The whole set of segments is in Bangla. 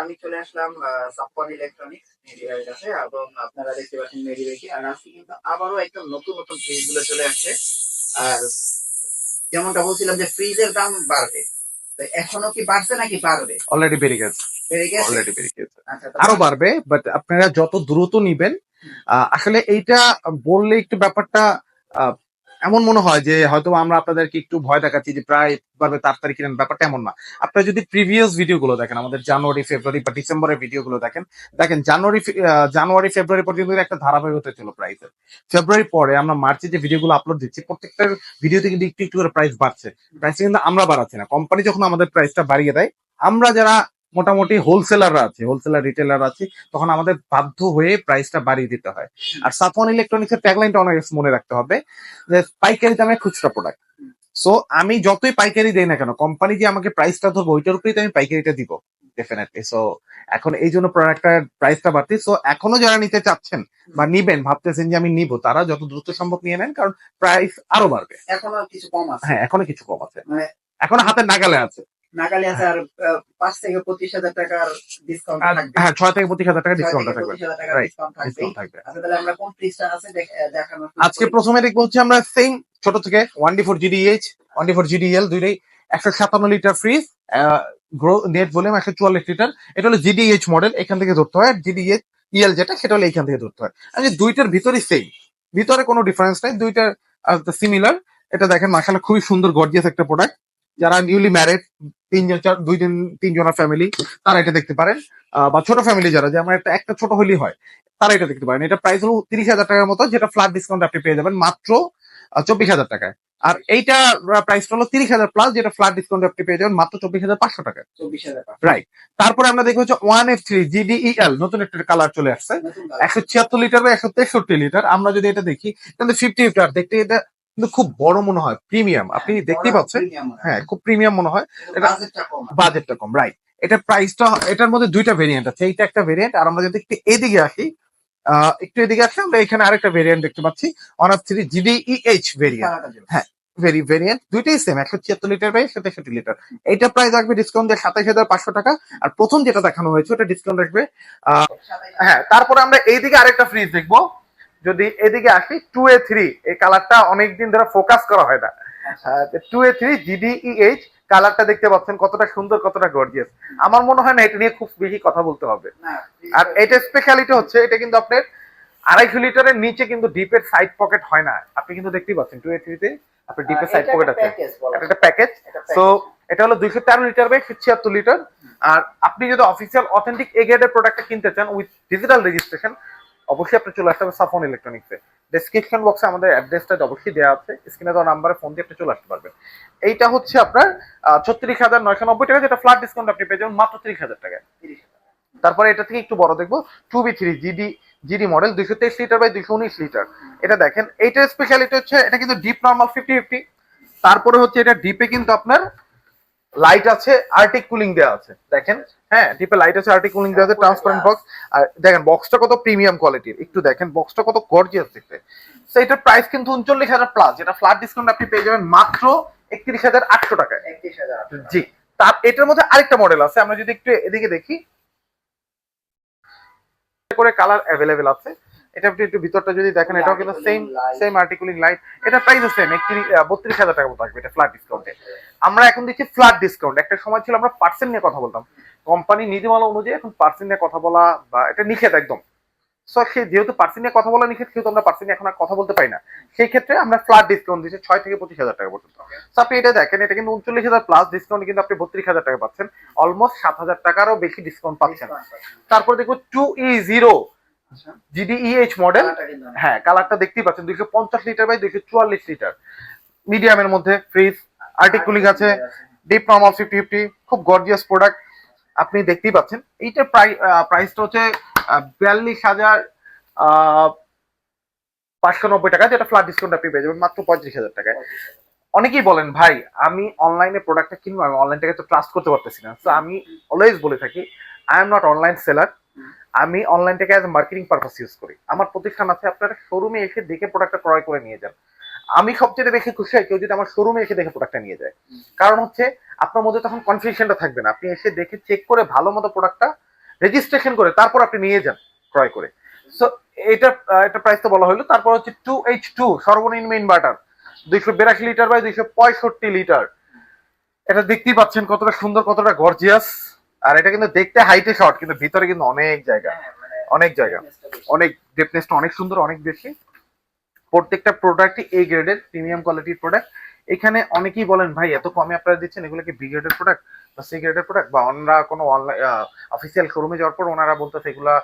আমি চলে আসলাম সাপ্পন ইলেকট্রনিক্স মেডিওয়ের কাছে এবং আপনারা দেখতে পাচ্ছেন মেডিওয়েকে আর আজকে কিন্তু আবারও একদম নতুন নতুন ফ্রিজগুলো চলে আসছে। আর যেমনটা বলছিলাম যে ফ্রিজের দাম বাড়বে। এখনও কি বাড়ছে নাকি বাড়বে? অলরেডি বেড়ে গেছে অলরেডি বেড়ে গেছে আরও বাড়বে বাট আপনারা যত দ্রুত নিবেন আহ, আসলে এইটা বললে একটু ব্যাপারটা আহ, এমন মনে হয় যে হয়তো আমরা আপনাদেরকে একটু ভয় দেখাচ্ছি যে প্রায় পারবে তাড়াতাড়ি কিনেন ব্যাপারটা এমন না। আপনারা যদি প্রিভিয়াস ভিডিও গুলো দেখেন, আমাদের জানুয়ারি, ফেব্রুয়ারি বা ডিসেম্বরের ভিডিও গুলো দেখেন দেখেন জানুয়ারি জানুয়ারি, ফেব্রুয়ারি পর্যন্ত একটা ধারাবাহিকতা ছিল প্রাইসের ফেব্রুয়ারি পরে আমরা মার্চে যে ভিডিওগুলো আপলোড দিচ্ছি, প্রত্যেকটা ভিডিওতে কিন্তু একটু একটু করে প্রাইস বাড়ছে। প্রাইস কিন্তু আমরা বাড়াচ্ছি না। কোম্পানি যখন আমাদের প্রাইসটা বাড়িয়ে দেয়, আমরা যারা মোটামুটি হোলসেলাররা আছে হোলসেলার রিটেলার আছে তখন আমাদের বাধ্য হয়ে প্রাইসটা বাড়িয়ে দিতে হয়। আর সাফন ইলেকট্রনিক্স এর ট্যাগলাইনটা অনেক মনে রাখতে হবে যে পাইকারি দামে খুচরা প্রোডাক্ট সো আমি যতই পাইকারি দেই না কেন কোম্পানি যে আমাকে প্রাইসটা ধরবো ওইটার উপরেই তো আমি পাইকারিটা দিব ডেফিনেটলি সো এখন এই জন্য প্রোডাক্টটার প্রাইসটা বাড়তি। সো এখনও যারা নিতে চাচ্ছেন বা নিবেন ভাবতেছেন যে আমি নিব তারা যত দ্রুত সম্ভব নিয়ে নেন কারণ প্রাইস আরও বাড়বে। এখনও কিছু কম আছে। হ্যাঁ এখনও কিছু কম আছে। মানে এখনও হাতের নাগালে আছে। নাগালি আছে আর পাঁচ থেকে পঁচিশ হাজার টাকার ডিসকাউন্ট থাকবে। হ্যাঁ ছয় থেকে পঁচিশ হাজার টাকা ডিসকাউন্ট থাকবে। 25,000 টাকার Right. ডিসকাউন্ট থাকবে। আচ্ছা তাহলে আমরা কোন ফ্রিজটা আছে দেখানো আজকে প্রথমে দেখব হচ্ছে আমরা সেম ছোট থেকে one D four GDH one D four GDL দুইটাই একশো সাতান্ন লিটার ফ্রিজ নেট ভলিউম একশো চুয়াল্লিশ লিটার এটা হলো জিডিএইচ মডেল এখান থেকে ধরতে হয়। জিডিএইচ ইএল যেটা সেটা হলো এখান থেকে ধরতে হয়। আর যে দুইটার ভিতরেই সেম ভিতরে কোনো ডিফারেন্স নাই। দুইটার সিমিলার এটা দেখেন মাসালা খুবই সুন্দর গর্জিয়াস একটা প্রোডাক্ট যারা নিউলি ম্যারিড তিনজন চার দুইজন তিনজনের ফ্যামিলি তারা এটা দেখতে পারেন। বা ছোট ফ্যামিলি যারা যে আমার একটা একটা ছোট হলেই হয় তারা এটা দেখতে পারেন। এটা প্রাইস হলো তিরিশ হাজার টাকার মতো যেটা ফ্ল্যাট ডিসকাউন্ট আপনি পেয়ে যাবেন মাত্র চব্বিশ হাজার টাকায়। আর এইটা প্রাইসটা হলো তিরিশ হাজার প্লাস যেটা ফ্ল্যাট ডিসকাউন্ট আপনি পেয়ে যাবেন মাত্র চব্বিশ হাজার পাঁচশো টাকা চব্বিশ হাজার রাইট তারপরে আমরা দেখব হচ্ছে ওয়ান এফ থ্রি জিডিইএল নতুন একটা কালার চলে আসছে। একশো ছিয়াত্তর লিটার বা একশো তেষট্টি লিটার আমরা যদি এটা দেখি তাহলে ফিফটি লিটার দেখতে এটা কিন্তু খুব বড় মনে হয় প্রিমিয়াম। আপনি দেখতেই পাচ্ছেন? হ্যাঁ। খুব প্রিমিয়াম মনে হয়। এটা- বাজেটটা কম। বাজেটটা কম রাইট এটা প্রাইসটা এটার মধ্যে দুইটা ভেরিয়েন্ট আছে। এইটা একটা ভেরিয়েন্ট আর আমরা যদি একটু এদিকে আসি একটু এদিকে আসি আমরা এখানে আরেকটা ভেরিয়েন্ট দেখতে পাচ্ছি অফ থ্রি জিডিইএইচ ভেরিয়েন্ট হ্যাঁ। ভেরি ভেরিয়েন্ট দুইটাই সেম একশো ছিয়াত্তর লিটার বাই একশো তেষট্টি লিটার এটা প্রাইস রাখবে ডিসকাউন্ট দিয়ে সাতাইশ হাজার পাঁচশো টাকা আর প্রথম যেটা দেখানো হয়েছে ওটা ডিসকাউন্ট রাখবে হ্যাঁ তারপরে আমরা এইদিকে আরেকটা ফ্রিজ দেখব। যদি এদিকে আসি টু এ থ্রি এই কালারটা অনেকদিন ধরে ফোকাস করা হয় না। টু এ থ্রি জিডিইএইচ কালারটা দেখতে পাচ্ছেন কতটা সুন্দর কতটা গর্জিয়াস আমার মনে হয় না এটা নিয়ে খুব বেশি কথা বলতে হবে। আর এটা স্পেশালিটি হচ্ছে এটা কিন্তু আপনার আড়াইশো লিটারের নিচে কিন্তু ডিপের সাইড পকেট হয় না। আপনি কিন্তু দেখতেই পাচ্ছেন টু এ থ্রিতে আপনার ডিপের সাইড পকেট আছে। এটা একটা প্যাকেজ সো এটা হলো দুইশো তেরো লিটার বাই ছিয়াত্তর লিটার। আর আপনি যদি অফিসিয়াল অথেন্টিক এ গ্রেডের প্রোডাক্টটা কিনতে চান উইথ ডিজিটাল রেজিস্ট্রেশন অবশ্যই আপনি চলে আসতে হবে সাফন ইলেকট্রনিক্সে। ডেসক্রিপশন বক্সে আমাদের অ্যাড্রেসটা অবশ্যই দেওয়া আছে। স্ক্রিনে দেওয়া নাম্বারে ফোন দিয়ে আপনি চলে আসতে পারবেন। এইটা হচ্ছে আপনার ছত্রিশ হাজার নয়শো নব্বই টাকা, যেটা ফ্ল্যাট ডিসকাউন্ট আপনি পেয়ে যাবেন মাত্র তিরিশ হাজার টাকায়। তারপরে এটা থেকে একটু বড় দেখব two B three GD GD model দুইশো তেইশ লিটার বাই দুইশো উনিশ লিটার এটা দেখেন, এইটার স্পেশালিটি হচ্ছে, এটা কিন্তু ডিপ নর্মাল ফিফটি ফিফটি তারপরে হচ্ছে এটা ডিপে কিন্তু আপনার লাইট আছে আর্টিক কুলিং দেওয়া আছে। দেখেন হ্যাঁ ডিপে লাইট আছে কুলিং দেওয়া আছে ট্রান্সপারেন্ট বক্স আর দেখেন বক্সটা কত প্রিমিয়াম কোয়ালিটির একটু দেখেন বক্সটা কত গর্জিয়াস দেখতে। এটার প্রাইস কিন্তু উনচল্লিশ হাজার প্লাস যেটা ফ্ল্যাট ডিসকাউন্ট আপনি পেয়ে যাবেন মাত্র একত্রিশ হাজার আটশো টাকায় জি তার এটার মধ্যে আরেকটা মডেল আছে আমরা যদি একটু এদিকে দেখি। করে কালার অ্যাভেলেবেল আছে। এটা আপনি একটু ভিতরটা যদি দেখেন এটাও কিন্তু same same arctic cooling light এটা প্রাইস সেম একত্রিশ বত্রিশ হাজার টাকা মতো আসবে এটা ফ্ল্যাট ডিসকাউন্টে আমরা এখন দিচ্ছি ফ্ল্যাট ডিসকাউন্ট একটা সময় ছিল আমরা পার্সেন্ট নিয়ে কথা বলতাম। কোম্পানি নীতিমালা অনুযায়ী এখন পার্সেন্ট নিয়ে কথা বলা বা এটা নিষেধ একদম। সো সে যেহেতু পার্সেন্ট নিয়ে কথা বলা নিষেধ সেহেতু আমরা পার্সেন্ট এখন আর কথা বলতে পারি না। সেই ক্ষেত্রে আমরা ফ্ল্যাট ডিসকাউন্ট দিচ্ছি ছয় থেকে পঁচিশ হাজার টাকা পর্যন্ত। আপনি এটা দেখেন এটা কিন্তু উনচল্লিশ হাজার প্লাস ডিসকাউন্ট কিন্তু আপনি বত্রিশ হাজার টাকা পাচ্ছেন। অলমোস্ট সাত হাজার টাকারও বেশি ডিসকাউন্ট পাচ্ছেন। তারপর দেখব two E zero GDEH model হ্যাঁ কালারটা দেখতেই পাচ্ছেন দুইশো পঞ্চাশ লিটার বাই দুইশো চুয়াল্লিশ লিটার মিডিয়ামের মধ্যে ফ্রিজ আর্টিকুলিং আছে। ডিপ নর্মাল ফিফটি ফিফটি খুব গর্জিয়াস প্রোডাক্ট আপনি দেখতেই পাচ্ছেন। এইটার প্রাইসটা হচ্ছে বিয়াল্লিশ হাজার পাঁচশো নব্বই টাকা, যেটা ফ্ল্যাট ডিসকাউন্ট আপনি পেয়ে যাবেন, মাত্র পঁয়ত্রিশ হাজার টাকায়। অনেকেই বলেন, ভাই, আমি অনলাইনে প্রোডাক্টটা কিনবো, আমি অনলাইন থেকে তো ট্রাস্ট করতে পারতেছি না। তো আমি অলওয়েজ বলে থাকি I am not online seller আমি অনলাইনটাকে অ্যাজ মার্কেটিং পারপাস ইউজ করি। আমার প্রতিষ্ঠান আছে, আপনারা শোরুমে এসে দেখে প্রোডাক্টটা ক্রয় করে নিয়ে যান। আমি সবচেয়ে বেশি খুশি হয় কেউ যদি আমার শোরুমে এসে দেখে প্রোডাক্টটা নিয়ে যায়। কারণ হচ্ছে আপনার মধ্যে তখন কনফিউশনটা থাকবে না। আপনি এসে দেখে চেক করে ভালো মতো প্রোডাক্টটা রেজিস্ট্রেশন করে তারপর আপনি নিয়ে যান ক্রয় করে। সো এটা এটা প্রাইস তো বলা হলো। তারপর হচ্ছে টু এইচ টু সর্বনিম্ন ইনভার্টার দুইশো বিরাশি লিটার বাই দুইশো পঁয়ষট্টি লিটার এটা দেখতেই পাচ্ছেন কতটা সুন্দর কতটা গর্জিয়াস আর এটা কিন্তু দেখতে হাইটে শর্ট কিন্তু ভিতরে কিন্তু অনেক জায়গা। হ্যাঁ, মানে অনেক জায়গা। অনেক ডেপনেসটা অনেক সুন্দর অনেক বেশি। প্রত্যেকটা প্রোডাক্টই এই গ্রেডের প্রিমিয়াম কোয়ালিটির প্রোডাক্ট এখানে অনেকেই বলেন, ভাই, এত কমে আপনারা দিচ্ছেন, এগুলো কি বি গ্রেডের প্রোডাক্ট বা সি গ্রেডের প্রোডাক্ট বা অন্যরা কোনো অনলাইন অফিসিয়াল শোরুমে যাওয়ার পর ওনারা বলতেছে, এগুলা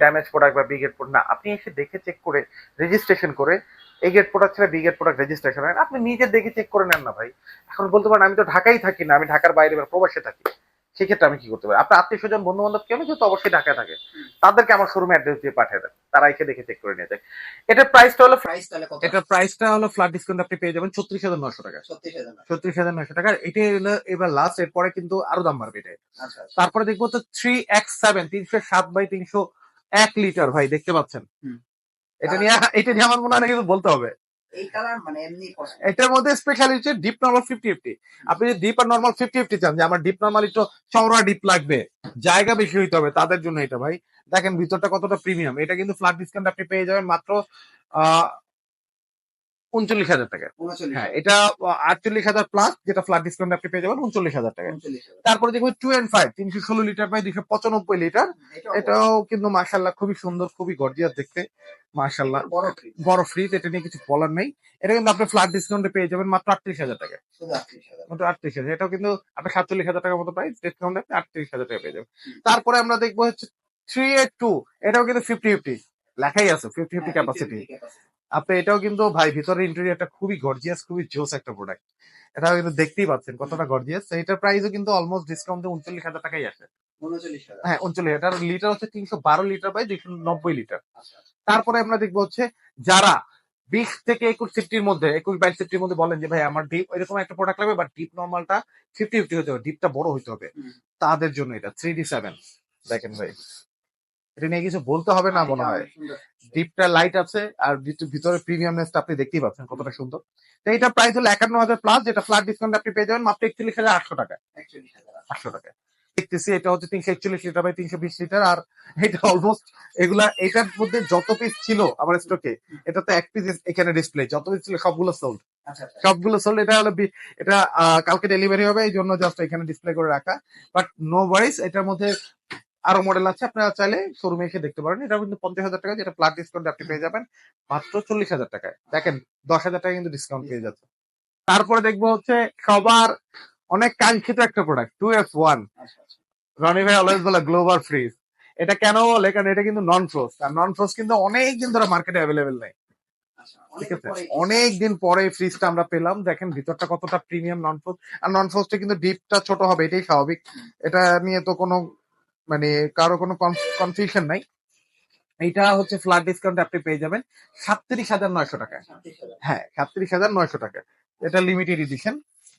ড্যামেজ প্রোডাক্ট বা বি গ্রেড প্রোডাক্ট না, আপনি এসে দেখে চেক করে রেজিস্ট্রেশন করে এ গ্রেড প্রোডাক্ট ছাড়া বি গ্রেড প্রোডাক্ট রেজিস্ট্রেশন হয় আপনি নিজে দেখে চেক করে নেন না, ভাই। এখন বলতে পারেন, আমি তো ঢাকাই থাকি না, আমি ঢাকার বাইরে প্রবাসে থাকি। সেক্ষেত্রে আমি কি করতে পারি? আপনার আত্মীয় স্বজন বন্ধু বান্ধব কেউ যেহেতু অবশ্যই ঢাকায় থাকে। তাদেরকে আমার শোরুমে অ্যাড্রেস দিয়ে পাঠিয়ে দেন। তারা এসে দেখে চেক করে নিয়ে যায়। এটার প্রাইসটা হলো প্রাইস তাহলে কত? এটার প্রাইসটা হলো ফ্ল্যাট ডিসকাউন্ট আপনি পেয়ে যাবেন ছত্রিশ হাজার নশো টাকা। ছত্রিশ হাজার? নশো টাকা। এটা হলো এবার লাস্ট এরপরে কিন্তু আরও দাম বাড়বে এটা আচ্ছা আচ্ছা। তারপরে দেখব তো থ্রি এক্স সেভেন তিনশো সাত বাই তিনশো এক লিটার ভাই দেখতে পাচ্ছেন? এটা নিয়ে এটা নিয়ে আমার মনে হয় বলতে হবে। মানে এটার মধ্যে speciality deep normal fifty fifty আপনি যদি ডিপ আর নর্মাল ফিফটি ফিফটি চান, যে আমার ডিপ নর্মাল একটু চওড়া ডিপ লাগবে, জায়গা বেশি হইতে হবে, তাদের জন্য এটা ভাই। দেখেন ভিতরটা কতটা প্রিমিয়াম এটা কিন্তু ফ্ল্যাট ডিসকাউন্ট আপনি পেয়ে যাবেন মাত্র, আহ উনচল্লিশ হাজার টাকা। হ্যাঁ এটা আটচল্লিশ হাজার প্লাস যেটা ফ্ল্যাট ডিসকাউন্ট আপনি পেয়ে যাবেন উনচল্লিশ হাজার টাকা। তারপরে দেখবেন টু এন্ড ফাইভ তিনশো ষোলো লিটার বাই দুশো পঁচানব্বই লিটার এটাও কিন্তু মার্শাল্লাহ খুবই সুন্দর খুবই গর্জিয়াস দেখতে। মার্শাল্লাহ বড় ফ্রিজ এটা নিয়ে কিছু বলার নেই। এটা কিন্তু আপনি ফ্ল্যাট ডিসকাউন্টে পেয়ে যাবেন মাত্র আটত্রিশ হাজার টাকা। আটত্রিশ হাজার। মাত্র আটত্রিশ হাজার। এটাও কিন্তু আপনার সাতচল্লিশ হাজার টাকার মতো প্রাইস ডিসকাউন্ট আপনি আটত্রিশ হাজার টাকা পেয়ে যাবেন। তারপরে আমরা দেখব হচ্ছে থ্রি এইট টু এটাও কিন্তু ফিফটি ফিফটি লেখাই আছে ফিফটি ফিফটি ক্যাপাসিটি আপনি এটাও কিন্তু ভাই ভিতরে ইন্টেরিয়রটা খুবই গর্জিয়াস খুবই জোস একটা প্রোডাক্ট এটা কিন্তু দেখতেই পাচ্ছেন কতটা গর্জিয়াস এটার প্রাইসও কিন্তু অলমোস্ট ডিসকাউন্টে উনচল্লিশ হাজার টাকাই আসে। হ্যাঁ উনচল্লিশ এটার লিটার হচ্ছে তিনশো বারো লিটার বাই দুইশো নব্বই লিটার আচ্ছা তারপরে আমরা দেখব হচ্ছে যারা বিশ থেকে একুশ সিফটির মধ্যে একুশ বাইশ সিফটির মধ্যে বলেন যে ভাই আমার ডিপ এরকম একটা প্রোডাক্ট লাগবে বাট ডিপ নর্মালটা ফিফটি ফিফটি হতে হবে ডিপটা বড় হতে হবে। তাদের জন্য এটা থ্রি ডি সেভেন দেখেন ভাই। এটা নিয়ে কিছু বলতে হবে না মনে হয়? ডিপটা লাইট আছে আর ভিত- ভিতরে প্রিমিয়ামনেসটা আপনি দেখতেই পাচ্ছেন কতটা সুন্দর। তো এটা প্রাইস হলো একান্ন হাজার প্লাস যেটা ফ্ল্যাট ডিসকাউন্ট আপনি পেয়ে যাবেন মাত্র একচল্লিশ হাজার আটশো টাকা। একচল্লিশ হাজার আটশো। টাকা। দেখতেছি এটা হচ্ছে তিনশো একচল্লিশ লিটার বাই তিনশো বিশ লিটার আর এটা অলমোস্ট এগুলা এটার মধ্যে যত পিস ছিল আমার স্টকে এটা তো এক পিস এখানে ডিসপ্লে যত পিস ছিল সবগুলো সোল্ড আচ্ছা আচ্ছা। সবগুলো সোল্ড এটা হলো এটা কালকে ডেলিভারি হবে এই জন্য জাস্ট এখানে ডিসপ্লে করে রাখা। বাট নো ওয়ারিস এটার মধ্যে আরও মডেল আছে আপনারা চাইলে শোরুমে এসে দেখতে পারেন। এটা কিন্তু পঞ্চাশ হাজার টাকা যেটা প্লাট ডিসকাউন্ট আপনি পেয়ে যাবেন মাত্র চল্লিশ হাজার টাকায়। দেখেন দশ হাজার টাকা কিন্তু ডিসকাউন্ট পেয়ে যাচ্ছে। তারপরে দেখব হচ্ছে সবার অনেক কাঙ্ক্ষিত একটা প্রোডাক্ট টু এফ ওয়ান আচ্ছা আচ্ছা। রনি ভাই অলওয়েজ বলে গ্লোবাল ফ্রিজ এটা কেন বলে? কারণ এটা কিন্তু নন ফ্রোজ আর নন ফ্রোজ কিন্তু অনেক দিন ধরে মার্কেটে অ্যাভেলেবেল নেই। আচ্ছা ঠিক আছে? অনেক দিন পরে ফ্রিজটা আমরা পেলাম। দেখেন ভিতরটা কতটা প্রিমিয়াম নন ফ্রোজ আর নন ফ্রোজটা কিন্তু ডিপটা ছোট হবে এটাই স্বাভাবিক। এটা নিয়ে তো কোনো মানে কারও কোনো কনফিউশন নাই। এটা হচ্ছে ফ্ল্যাট ডিসকাউন্ট আপনি পেয়ে যাবেন। সাতত্রিশ হাজার নয়শো টাকা। হ্যাঁ সাতত্রিশ হাজার নয়শো টাকা। এটা লিমিটেড এডিশন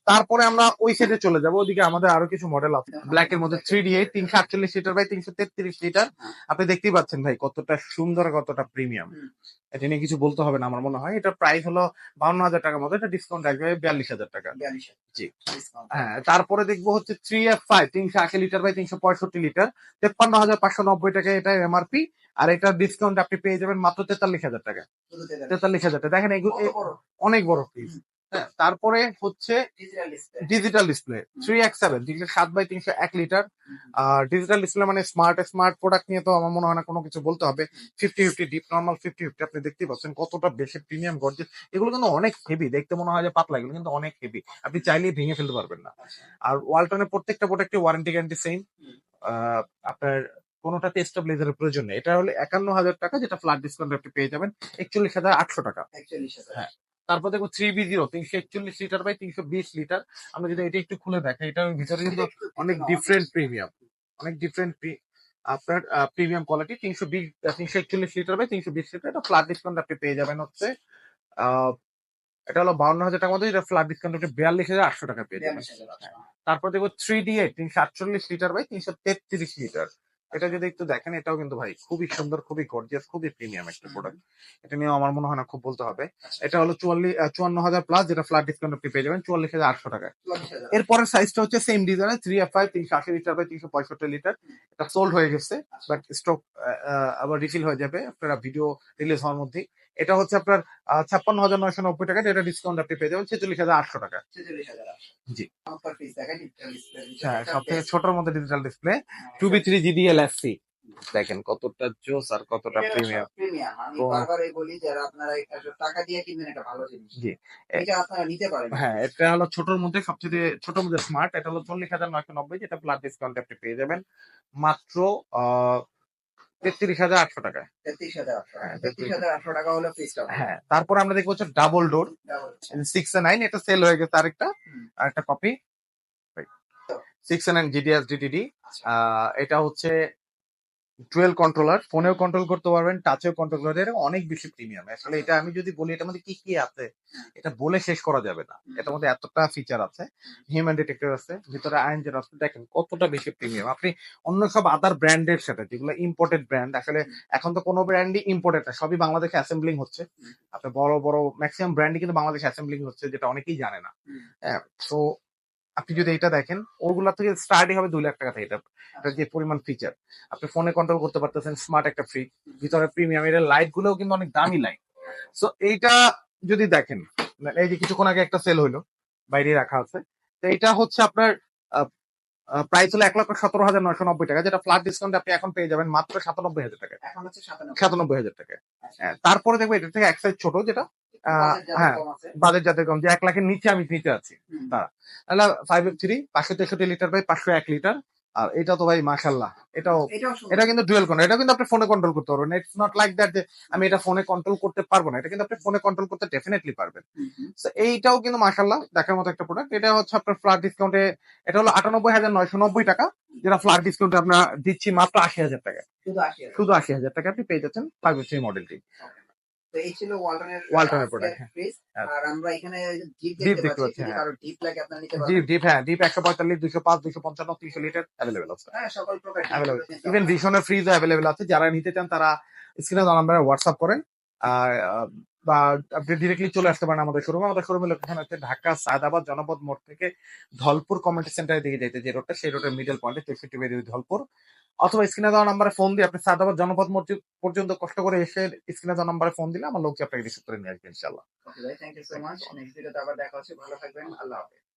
তারপরে আমরা ওই সাইডে চলে যাব। ওদিকে আমাদের আরও কিছু মডেল আছে। ব্ল্যাক এর মধ্যে থ্রি ডি তিনশো আটচল্লিশ লিটার বাই তিনশো তেত্রিশ লিটার আপনি দেখতেই পাচ্ছেন ভাই কতটা সুন্দর কতটা প্রিমিয়াম এটা নিয়ে কিছু বলতে হবে না আমার মনে হয়। এটা প্রাইস হলো বাউন্ন হাজার টাকার মতো। এটা ডিসকাউন্ট আসবে বিয়াল্লিশ হাজার টাকা। জি। হ্যাঁ তারপরে দেখব হচ্ছে থ্রি এফ ফাইভ তিনশো আশি লিটার বাই তিনশো পঁয়ষট্টি লিটার তেপ্পান্ন হাজার পাঁচশো নব্বই টাকা এটা এমআরপি আর এটা ডিসকাউন্ট আপনি পেয়ে যাবেন মাত্র তেতাল্লিশ হাজার টাকা তেতাল্লিশ। হাজার টাকা। দেখেন এগুলো অনেক বড় ফ্রিজ তারপরে হচ্ছে digital display three X seven তিনশো সাত বাই তিনশো এক লিটার আর ডিজিটাল ডিসপ্লে মানে স্মার্ট স্মার্ট প্রোডাক্ট নিয়ে তো আমার মনে হয় না কোনো কিছু বলতে হবে। Fifty fifty deep normal fifty fifty আপনি দেখতেই পাচ্ছেন কতটা বেশি প্রিমিয়াম গর্জেস এগুলো কিন্তু অনেক হেভি দেখতে মনে হয় যে পাতলা এগুলো কিন্তু অনেক হেভি আপনি চাইলেই ভেঙে ফেলতে পারবেন না। আর ওয়ালটনের প্রত্যেকটা প্রোডাক্টে ওয়ারেন্টি গ্যারান্টি সেম। আপনার কোনোটাতে স্টেবিলাইজারের প্রয়োজন নেই। এটা হলে একান্ন হাজার টাকা যেটা ফ্ল্যাট ডিসকাউন্ট আপনি পেয়ে যাবেন। একচল্লিশ হাজার আটশো টাকা। একচল্লিশ হাজার। হ্যাঁ। তারপর দেখো থ্রি বি জিরো তিনশো একচল্লিশ লিটার বাই তিনশো বিশ লিটার আমরা যদি এটা একটু খুলে দেখাই এটার ভিতরে কিন্তু অনেক ডিফারেন্ট প্রিমিয়াম অনেক ডিফারেন্ট আপনার প্রিমিয়াম কোয়ালিটি তিনশো বিশ তিনশো একচল্লিশ লিটার বাই তিনশো বিশ লিটার এটা ফ্ল্যাট ডিসকাউন্ট আপনি পেয়ে যাবেন হচ্ছে আহ, এটা হলো বাউন্ন হাজার টাকার মধ্যে এটা ফ্ল্যাট ডিসকাউন্ট আপনি বিয়াল্লিশ হাজার আটশো টাকা পেয়ে যাবেন। তারপর দেখো থ্রি ডি এইট তিনশো আটচল্লিশ লিটার বাই তিনশো তেত্রিশ লিটার এটা যদি একটু দেখেন এটাও কিন্তু ভাই খুবই সুন্দর খুবই গর্জিয়াস খুবই প্রিমিয়াম একটা প্রোডাক্ট এটা নিয়ে আমার মনে হয় না খুব বলতে হবে। এটা হলো চুয়াল্লিশ চুয়ান্ন হাজার প্লাস যেটা ফ্ল্যাট ডিসকাউন্ট আপনি পেয়ে যাবেন চুয়াল্লিশ হাজার আটশো টাকায়। এরপরের সাইজটা হচ্ছে সেম ডিজাইনের থ্রি এফ ফাইভ তিনশো আশি লিটার বাই তিনশো পঁয়ষট্টি লিটার এটা সোল্ড হয়ে গেছে বাট স্টক আবার রিফিল হয়ে যাবে। আপনারা ভিডিও রিলিজ হওয়ার মধ্যেই। এটা হচ্ছে আপনার ছাপ্পান্ন হাজার নয়শো নব্বই টাকা এটা ডিসকাউন্ট আপনি পেয়ে যাবেন ছেচল্লিশ হাজার আটশো টাকা। জি। হ্যাঁ সব থেকে ছোটর মধ্যে digital display two B three GDL SC দেখেন কতটা জোস আর কতটা এটা প্রিমিয়াম আমি বারবারই বলি যারা আপনারা টাকা দিয়ে কিনবেন এটা ভালো জিনিস। জি। এটা আপনারা নিতে পারেন। হ্যাঁ এটা হলো ছোটর মধ্যে সবচেয়ে ছোট মধ্যে স্মার্ট এটা হলো চল্লিশ হাজার নয়শো নব্বই যেটা প্লাস ডিসকাউন্ট আপনি পেয়ে যাবেন। মাত্র টাকায় তেত্রিশ হাজার আটশো হ্যাঁ, তেত্রিশ হাজার আটশো টাকা হলো হ্যাঁ তারপরে আমরা দেখব হচ্ছে ডাবল ডোর সিক্স নাইন এটা সেল হয়ে গেছে আরেকটা। আরেকটা copy six nine GDS DTD এটা হচ্ছে টুয়েলভ কন্ট্রোলার ফোনেও কন্ট্রোল করতে পারবেন টাচেও কন্ট্রোল করতে পারবেন অনেক বেশি প্রিমিয়াম আসলে এটা আমি যদি বলি এটার মধ্যে কি কি আছে এটা বলে শেষ করা যাবে না। এটার মধ্যে এতটা ফিচার আছে হিউম্যান ডিটেক্টর আছে ভিতরে আইনজেন আছে দেখেন কতটা বেশি প্রিমিয়াম আপনি অন্য সব আদার ব্র্যান্ডের সাথে যেগুলো ইম্পোর্টেড ব্র্যান্ড আসলে এখন তো কোনো ব্র্যান্ডই ইম্পোর্টেড না সবই বাংলাদেশে অ্যাসেম্বলিং হচ্ছে। আপনার বড় বড় ম্যাক্সিমাম ব্র্যান্ডই কিন্তু বাংলাদেশে অ্যাসেম্বলিং হচ্ছে যেটা অনেকেই জানে না। হ্যাঁ তো আপনি যদি এটা দেখেন ওগুলা থেকে স্টার্টই হবে দুই লাখ টাকা থেকে। এটা এটার যে পরিমাণ ফিচার আপনি ফোনে কন্ট্রোল করতে পারতেছেন স্মার্ট একটা ফ্রিজ ভিতরে প্রিমিয়াম এর লাইট গুলোও কিন্তু অনেক দামি লাইট সো এইটা যদি দেখেন মানে এই যে কিছুক্ষণ আগে একটা সেল হইল বাইরে রাখা আছে তো এটা হচ্ছে আপনার প্রাইস হলো এক লক্ষ সতেরো হাজার নয়শো নব্বই টাকা যেটা ফ্ল্যাট ডিসকাউন্ট আপনি এখন পেয়ে যাবেন মাত্র সাতানব্বই হাজার টাকা। সাতানব্বই হাজার টাকা। হ্যাঁ তারপরে দেখব এটা থেকে এক সাইজ ছোট যেটা হ্যাঁ। বাজেট যাদের কম যে এক লাখের নিচে আমি নিতে আছি। তারা তাহলে ফাইভ থ্রি পাঁচশো তেষট্টি লিটার বাই পাঁচশো এক লিটার আর এটা তো ভাই মাসাল্লাহ এটাও এটা কিন্তু ডুয়েল কন্ট্রোল এটা কিন্তু আপনি ফোনে কন্ট্রোল করতে পারবেন। ইটস নট লাইক দ্যাট যে আমি এটা ফোনে কন্ট্রোল করতে পারব না এটা কিন্তু আপনি ফোনে কন্ট্রোল করতে ডেফিনেটলি পারবেন। এইটাও কিন্তু মাসাল্লাহ দেখার মতো একটা প্রোডাক্ট এটা হচ্ছে আপনার ফ্ল্যাট ডিসকাউন্টে এটা হলো আটানব্বই হাজার নয়শো নব্বই টাকা যেটা ফ্ল্যাট ডিসকাউন্টে আপনার দিচ্ছি মাত্র আশি হাজার টাকা শুধু আশি হাজার। শুধু আশি হাজার টাকা আপনি পেয়ে যাচ্ছেন ফাইভ থ্রি মডেলটি তো এই ছিল ওয়ালটনের ওয়ালটনের আজকের product, হ্যাঁ। হ্যাঁ। আর আমরা এখানে ডিপ দেখতে পাচ্ছি হ্যাঁ। কারও ডিপ লাগে আপনারা নিতে ডিপ ডিপ হ্যাঁ ডিপ একশো পঁয়তাল্লিশ দুশো পাঁচ দুশো পঞ্চান্ন তিনশো লিটার আছে। হ্যাঁ সকল ইভেন ভিশনের যারা নিতে চান তারা স্ক্রিনে নাম্বারে হোয়াটসঅ্যাপ করেন। আর বা আপনি ডিরেক্টলি চলে আসতে পারেন আমাদের শোরুমে আমাদের শোরুমের লোকেশন হচ্ছে ঢাকা, সাদাবাদ, জনপদ মোড় থেকে ধলপুর কমিউনিটি সেন্টারের দিকে যাইতে যে রোডটা সেই রোডের মিডল পয়েন্টে চৌষট্টি বেরিয়ে ধলপুর। অথবা স্ক্রিনে দেওয়া নাম্বারে ফোন দিয়ে আপনি সাদাবাদ, জনপদ মোড় পর্যন্ত কষ্ট করে এসে স্ক্রিনে দেওয়া নাম্বারে ফোন দিলে আমার লোককে আপনাকে রিসিভ করে নিয়ে আসবে ইনশাল্লাহ ভাই thank you so much next ভিডিওতে আবার দেখা হচ্ছে। ভালো থাকবেন। আল্লাহ হাফেজ।